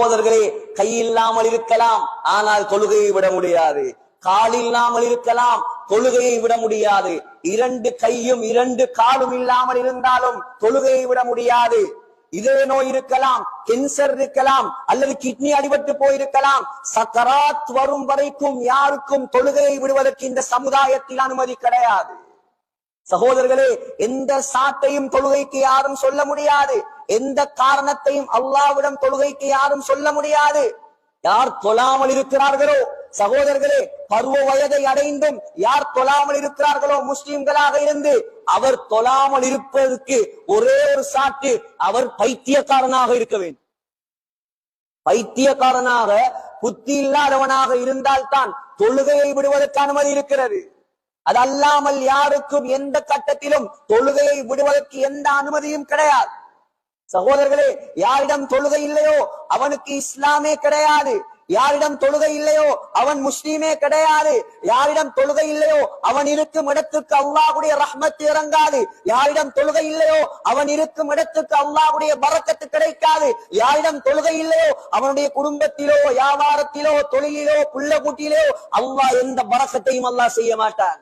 சகோதரர்களே கை இல்லாமல் இருக்கலாம் ஆனால் தொழுகையை விட முடியாது. கால் இல்லாமல் இருக்கலாம் தொழுகையை விட முடியாது. இரண்டு கையும் இரண்டு காலும் இல்லாமல் இருந்தாலும் தொழுகையை விட முடியாது. இதய நோய் இருக்கலாம் கேன்சர் இருக்கலாம் அல்லது கிட்னி அடிபட்டு போயிருக்கலாம். சக்கராத் வரும் வரைக்கும் யாருக்கும் தொழுகையை விடுவதற்கு இந்த சமுதாயத்தில் அனுமதி கிடையாது. சகோதரர்களே எந்த சாட்டையும் தொழுகைக்கு யாரும் சொல்ல முடியாது. எந்த காரணத்தையும் அல்லாவிடம் தொழுகைக்கு யாரும் சொல்ல முடியாது. யார் தொழாமல் இருக்கிறார்களோ சகோதரர்களே பருவ வயதை அடைந்தும் யார் தொழாமல் இருக்கிறார்களோ முஸ்லிம்களாக இருந்து அவர் தொழாமல் இருப்பதற்கு ஒரே ஒரு சாட்டு அவர் பைத்தியக்காரனாக இருக்க வேண்டும். பைத்தியக்காரனாக புத்தி இல்லாதவனாக இருந்தால்தான் தொழுகையை விடுவதற்கு அனுமதி இருக்கிறது. அது அல்லாமல் யாருக்கும் எந்த கட்டத்திலும் தொழுகையை விடுவதற்கு எந்த அனுமதியும் கிடையாது. சகோதரர்களே யாரிடம் தொழுகை இல்லையோ அவனுக்கு இஸ்லாமே கிடையாது. யாரிடம் தொழுகை இல்லையோ அவன் முஸ்லீமே கிடையாது. யாரிடம் தொழுகை இல்லையோ அவன் இருக்கும் இடத்துக்கு அல்லாஹுடைய ரஹ்மத் இறங்காது. யாரிடம் தொழுகை இல்லையோ அவன் இருக்கும் இடத்துக்கு அல்லாஹுடைய பரக்கத்து கிடைக்காது. யாரிடம் தொழுகை இல்லையோ அவனுடைய குடும்பத்திலோ வியாபாரத்திலோ தொழிலிலோ புள்ள குட்டியிலோ அல்லாஹ் எந்த பரக்கத்தையும் அல்லாஹ் செய்ய மாட்டான்.